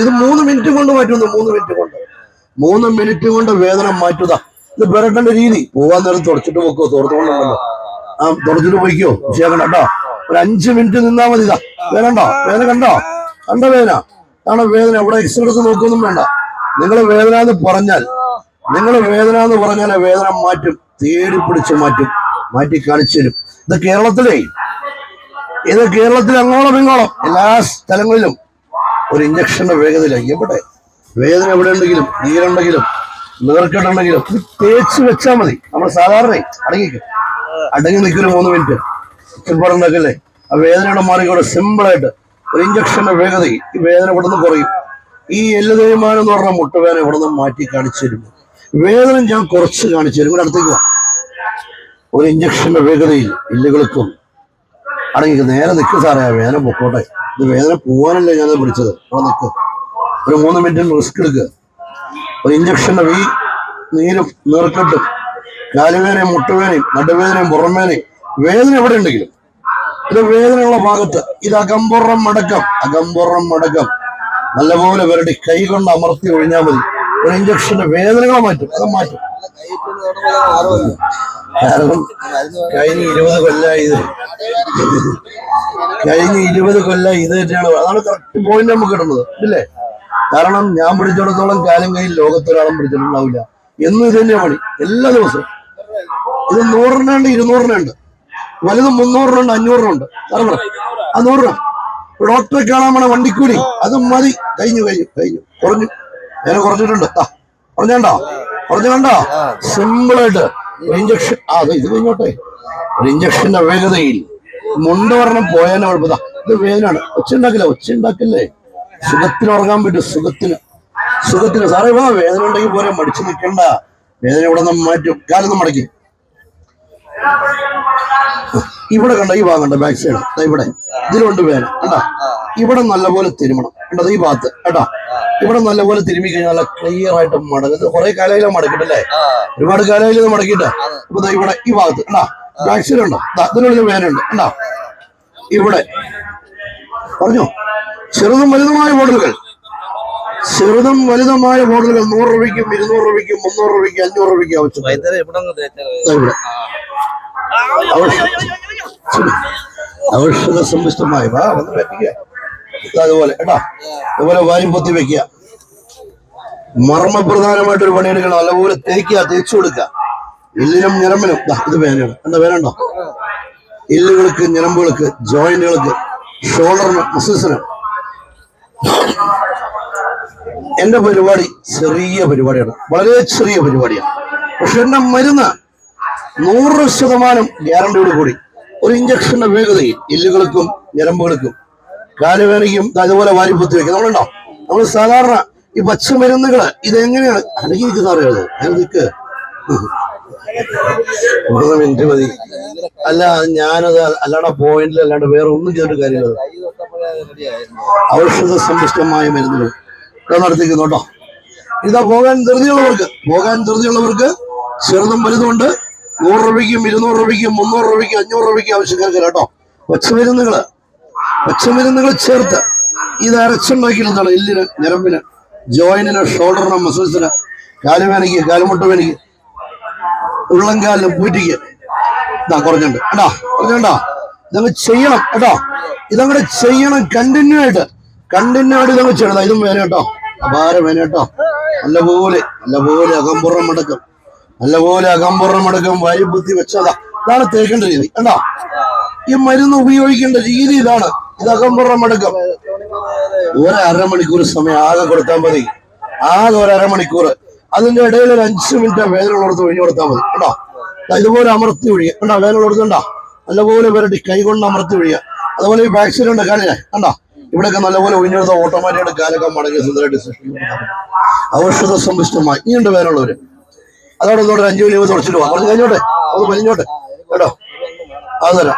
ഇത് മൂന്ന് മിനിറ്റ് കൊണ്ട് മാറ്റുന്നു മൂന്ന് മിനിറ്റ് കൊണ്ട്. മൂന്ന് മിനിറ്റ് കൊണ്ട് വേദന മാറ്റുക. ഇത് പെരട്ടന്റെ രീതി. പോവാൻ നേരം തുടച്ചിട്ട് പോക്കോ തോർത്തുകൊണ്ടുണ്ടല്ലോ ആ തുടച്ചിട്ട് പോയിക്കോ. വിഷയം കേട്ടോ ഒരു അഞ്ച് മിനിറ്റ് നിന്നാ മതി ഇതാ. വേദന വേദന കണ്ടോ? കണ്ട വേദന. കാരണം വേദന. എവിടെ എക്സ്റേ എടുത്ത് നോക്കൊന്നും വേണ്ട. നിങ്ങൾ വേദന എന്ന് പറഞ്ഞാൽ നിങ്ങൾ വേദന എന്ന് പറഞ്ഞാൽ വേദന മാറ്റും. തേടി പിടിച്ച് മാറ്റും. മാറ്റി കാണിച്ചു തരും. ഇത് കേരളത്തിലേ. ഇത് കേരളത്തിൽ അങ്ങോളം ഇങ്ങോളം എല്ലാ സ്ഥലങ്ങളിലും ഒരു ഇഞ്ചക്ഷന്റെ വേഗതയില്ല എവിടെ? വേദന എവിടെ ഉണ്ടെങ്കിലും നീരുണ്ടെങ്കിലും നീർക്കെട്ടുണ്ടെങ്കിലും തേച്ച് വെച്ചാൽ മതി. നമ്മൾ സാധാരണ അടങ്ങിക്ക്. അടങ്ങി നിൽക്കൊരു മൂന്ന് മിനിറ്റ് ചിലപ്പോഴുണ്ടാക്കല്ലേ ആ വേദനയുടെ മാറിക്കൂടെ സിമ്പിളായിട്ട് ഒരു ഇഞ്ചക്ഷന്റെ വേഗതയിൽ ഈ വേദന ഇവിടെ നിന്ന് കുറയും. ഈ എല്ല തേയ്മാനം എന്ന് പറഞ്ഞ മുട്ടുവേദന ഇവിടെ നിന്ന് മാറ്റി കാണിച്ചു തരുമ്പോൾ വേദന ഞാൻ കുറച്ച് കാണിച്ചു തരും. ഇവിടെ അടുത്തേക്ക് വാ. ഒരു ഇഞ്ചക്ഷന്റെ വേഗതയിൽ എല്ലുകൾക്കും അടങ്ങി നേരെ നിൽക്കും സാറേ ആ വേദന പൊക്കോട്ടെ. ഇത് വേദന പോവാനല്ലേ ഞാൻ പിടിച്ചത് അവിടെ നിൽക്ക് ഒരു മൂന്ന് മിനിറ്റ് റിസ്ക് എടുക്കുക ഒരു ഇഞ്ചക്ഷന്റെ വീ നീരും നീർക്കെട്ടും കാലുവേദനയും മുട്ടുവേദനയും നടുവേദനയും പുറമേനയും വേദന എവിടെ ഉണ്ടെങ്കിലും. ഇത് വേദനയുള്ള ഭാഗത്ത് ഇത് അകമ്പുറം മടക്കം അകമ്പുറം മടക്കം. നല്ലപോലെ വരടി കൈ കൊണ്ട് അമർത്തി ഒഴിഞ്ഞാൽ മതി. ഒരു ഇഞ്ചക്ഷന്റെ വേദനകളെ മാറ്റും അത് മാറ്റും. കാരണം കഴിഞ്ഞ ഇരുപത് കൊല്ലായി ഇത്. കഴിഞ്ഞ ഇരുപത് കൊല്ലം ഇത് തന്നെയാണ്. അതാണ് കറക്റ്റ് പോയിന്റ് നമുക്ക് കിട്ടുന്നത്. ഇല്ലേ? കാരണം ഞാൻ പിടിച്ചിടത്തോളം കാലം കയ്യിൽ ലോകത്തൊരാളും പിടിച്ചിട്ടുണ്ടാവില്ല. എന്നും ഇത് തന്നെയാണ് പണി. എല്ലാ ദിവസവും. ഇത് നൂറിനുണ്ട് ഇരുന്നൂറിനുണ്ട് വലുത് മുന്നൂറിനുണ്ട് അഞ്ഞൂറിനുണ്ട് കാരണം ആ നൂറിന്. ഡോക്ടറെ കാണാൻ വേണം വണ്ടിക്കൂലി. അതും മതി. കഴിഞ്ഞു കഴിഞ്ഞു കഴിഞ്ഞു. കുറഞ്ഞു. ഞാൻ കുറഞ്ഞിട്ടുണ്ട്. ആ കുറഞ്ഞോ കുറഞ്ഞു കണ്ടോ? സിമ്പിളായിട്ട് ഒരു ഇഞ്ചക്ഷൻ ആ അതെ ഇത് കഴിഞ്ഞോട്ടെ. ഒരു ഇഞ്ചക്ഷന്റെ വേഗതയിൽ മുണ്ട് പറഞ്ഞ പോയാലും കുഴപ്പമില്ല. ഇത് വേദനയാണ്. ഒച്ച ഉണ്ടാക്കില്ല ഒച്ച ഉണ്ടാക്കില്ലേ സുഖത്തിന് ഉറങ്ങാൻ പറ്റും സുഖത്തിന്. സുഖത്തിന്. സാറേ വാ വേദന ഉണ്ടെങ്കിൽ പോരെ മടിച്ചു നിൽക്കണ്ട. വേദന ഇവിടെ നിന്ന് മാറ്റും. കാലം മടക്കി. ഇവിടെ കണ്ട ഈ ഭാഗം കണ്ട ബാക്ക് സൈഡ് ഇവിടെ. ഇതിലുണ്ട് വേദന. കണ്ടാ? ഇവിടെ നല്ലപോലെ തിരുമണം. കണ്ടത് ഈ ഭാഗത്ത്. കേട്ടാ ഇവിടെ നല്ലപോലെ തിരുമ്പി കഴിഞ്ഞാൽ നല്ല ക്ലിയർ ആയിട്ട് മടങ്ങുന്നത് കുറെ കാലയിലും മടക്കിട്ടല്ലേ ഒരുപാട് കാലയിൽ മടക്കിയിട്ട്? ഇപ്പൊ ഇവിടെ ഈ ഭാഗത്ത് കണ്ടാ? ബാക്ക് സൈഡ് ഉണ്ടോ? ദാ ഇതിനുള്ളിൽ വേദന ഉണ്ട് ഇവിടെ. പറഞ്ഞു? ചെറുതും വലുതുമായ ബോർഡുകൾ ചെറുതും വലുതുമായ ബോർഡുകൾ നൂറ് രൂപയ്ക്കും ഇരുന്നൂറ് രൂപയ്ക്കും മുന്നൂറ് രൂപയ്ക്കും അഞ്ഞൂറ് രൂപയ്ക്കും ദാ ഔഷധ സമ്പുഷ്ടമായ വാ വന്ന് പറ്റിക്കുക അതുപോലെ കേട്ടാ? അതുപോലെ വാരി പൊത്തി വെക്കുക. മർമ്മപ്രധാനമായിട്ടൊരു പണിയെടുക്കണം നല്ലപോലെ തേക്കുക തേച്ചു കൊടുക്കുക. എല്ലിനും ഞരമ്പിനും ഇത് വേനയാണ് എന്താ വേനുണ്ടോ എല്ലുകൾക്ക് ഞരമ്പുകൾക്ക് ജോയിന്റുകൾക്ക് ഷോൾഡറിന് മസിൽസിനും. എന്റെ പരിപാടി ചെറിയ പരിപാടിയാണ്. വളരെ ചെറിയ പരിപാടിയാണ്. പക്ഷെ എന്റെ മരുന്ന് നൂറ് ശതമാനം ഗ്യാരണ്ടിയോട് കൂടി. ഒരു ഇഞ്ചക്ഷന്റെ വേഗതയിൽ എല്ലുകൾക്കും ഞരമ്പുകൾക്കും കാലുവേനയ്ക്കും അതുപോലെ വാരി വാരിപ്പുത്തി വെക്കും. നമ്മളുണ്ടോ? നമ്മൾ സാധാരണ ഈ പച്ചമരുന്നുകൾ ഇതെങ്ങനെയാണ്? അടങ്ങി നിൽക്കുന്ന അറിയാതെ ഞാൻ മൂന്ന് മിനിറ്റ് മതി. അല്ല ഞാനത് അല്ലാണ്ട് പോയിന്റിൽ അല്ലാണ്ട് വേറെ ഒന്നും ചെയ്തിട്ട് കാര്യമില്ല. ഔഷധ സമ്പുഷ്ടമായ മരുന്നുകൾ നടത്തിക്കുന്നു കേട്ടോ. ഇതാ പോകാൻ ധൃതിയുള്ളവർക്ക് പോകാൻ ധൃതിയുള്ളവർക്ക് ചെറുതും വലുതുമുണ്ട് നൂറ് രൂപയ്ക്കും ഇരുന്നൂറ് രൂപയ്ക്കും മുന്നൂറ് രൂപയ്ക്കും അഞ്ഞൂറ് രൂപയ്ക്കും ആവശ്യക്കാർക്ക് കേട്ടോ. പച്ചമരുന്നുകൾ പച്ചമരുന്നുകൾ ചേർത്ത് ഇത് അരച്ചുണ്ടാക്കിയിട്ടുള്ളതാണ് എല്ലിന് ഞരമ്പിന് ജോയിന്റിന് ഷോൾഡറിന് മസിൽസിന് കാലുവേനയ്ക്ക് കാലുമുട്ടുവേനയ്ക്ക് ഉള്ളംകാലിന് പൂറ്റിക്ക്. ഇതാ കുറഞ്ഞുണ്ട്. കേട്ടോ കുറഞ്ഞുണ്ടോ. ഇതങ്ങ് ചെയ്യണം കേട്ടോ. ഇതങ്ങോട്ട് ചെയ്യണം കണ്ടിന്യൂ ആയിട്ട്. കണ്ടിന്യൂ ആയിട്ട് ഇതങ്ങ് ചെയ്യണം. ഇതും വേന കേട്ടോ. അപാരം വേന കേട്ടോ. നല്ലപോലെ നല്ലപോലെ അകമ്പുറം നല്ല നല്ലപോലെ അകമ്പുറം മടക്കും. വായു ബുദ്ധി വെച്ചതാ. ഇതാണ് തേക്കേണ്ട രീതി കേട്ടോ ഈ മരുന്ന് ഉപയോഗിക്കേണ്ട രീതി ഇതാണ്. ഇത് അകമ്പുറം എടുക്കും. ഒരു അരമണിക്കൂർ സമയം ആകെ കൊടുത്താൽ മതി. ആകെ ഒരു അരമണിക്കൂർ. അതിന്റെ ഇടയിൽ ഒരു അഞ്ച് മിനിറ്റ് വേദന കൊടുത്ത് ഒഴിഞ്ഞു കൊടുത്താൽ മതി. കേട്ടോ ഇതുപോലെ അമർത്തി ഒഴിയുക. കണ്ടോ? വേദന കൊടുക്കണ്ട നല്ലപോലെ വരട്ടി കൈ കൊണ്ട് അമർത്തി ഒഴിയുക. അതുപോലെ ഈ വാക്സിൻ ഉണ്ട് കാലിനെ കണ്ടോ? ഇവിടെയൊക്കെ നല്ലപോലെ ഒഴിഞ്ഞെടുത്ത ഓട്ടോമാറ്റിക്കായിട്ട് കാലൊക്കെ മടങ്ങി സുന്ദരമായിട്ട് ഔഷധ സമ്പുഷ്ടമായി ഇനിയുണ്ട് വേനുള്ളവര് അതോടെ ഒരു അഞ്ചു മിനിറ്റ് തുടച്ചിട്ട് പോവാം കുറച്ച് കഴിഞ്ഞോട്ടെ? അത് കഴിഞ്ഞോട്ടെ കേട്ടോ? അത് തരാം.